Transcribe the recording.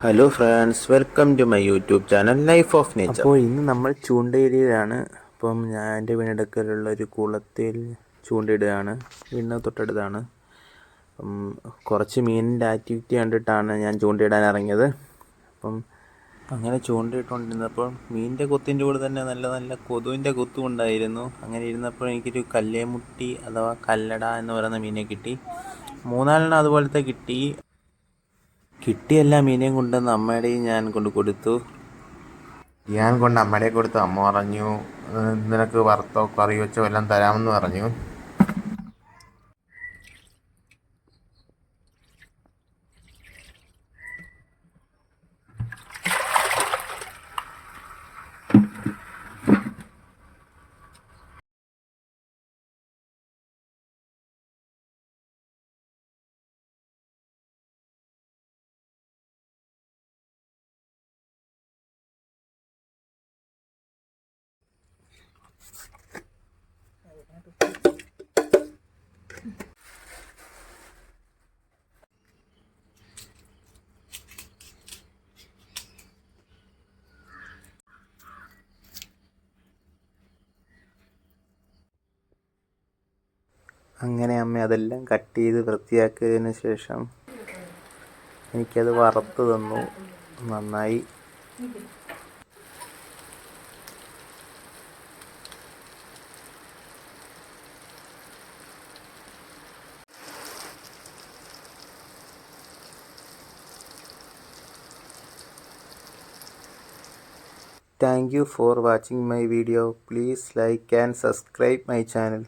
Hello friends welcome to my YouTube channel life of nature അപ്പോൾ ഇന്ന് നമ്മൾ ചൂണ്ടയിലാണ് അപ്പം ഞാൻ എന്റെ വീടിനടുക്കലുള്ള ഒരു കുളത്തിൽ ചൂണ്ടയിടുകയാണ്. വീടിന് തൊട്ടടുത്താണ്. കുറച്ച് മീനിന്റെ ആക്ടിവിറ്റി കണ്ടിട്ടാണ് ഞാൻ ചൂണ്ടയിടാൻ ഇറങ്ങിയത്. അപ്പം അങ്ങനെ ചൂണ്ടയിട്ടുകൊണ്ടിരുന്നപ്പോൾ മീനിന്റെ കൊത്തിന്റെ കൂടെ തന്നെ നല്ല നല്ല കൊതുവിന്റെ കൊത്തും ഉണ്ടായിരുന്നു. അങ്ങനെ ഇരുന്നപ്പോൾ എനിക്കൊരു കല്ലേമുട്ടി അഥവാ കല്ലട എന്ന് പറയുന്ന മീനെ കിട്ടി. മൂന്നാലെണ്ണം അതുപോലത്തെ കിട്ടി. കിട്ടിയ എല്ലാ മീനെയും കൊണ്ട് അമ്മയുടെയും ഞാൻ കൊണ്ട് കൊടുത്തു. ഞാൻ കൊണ്ട് അമ്മയുടെ കൊടുത്തു അമ്മ പറഞ്ഞു "ഏഹ് നിനക്ക് വറുത്തോ കറി വെച്ചോ എല്ലാം തരാമെന്ന് പറഞ്ഞു. അങ്ങനെ അമ്മ അതെല്ലാം കട്ട് ചെയ്ത് വൃത്തിയാക്കിയതിന് ശേഷം എനിക്കത് വറുത്ത് തന്നു. നന്നായി. Thank you for watching my video. Please like and subscribe my channel.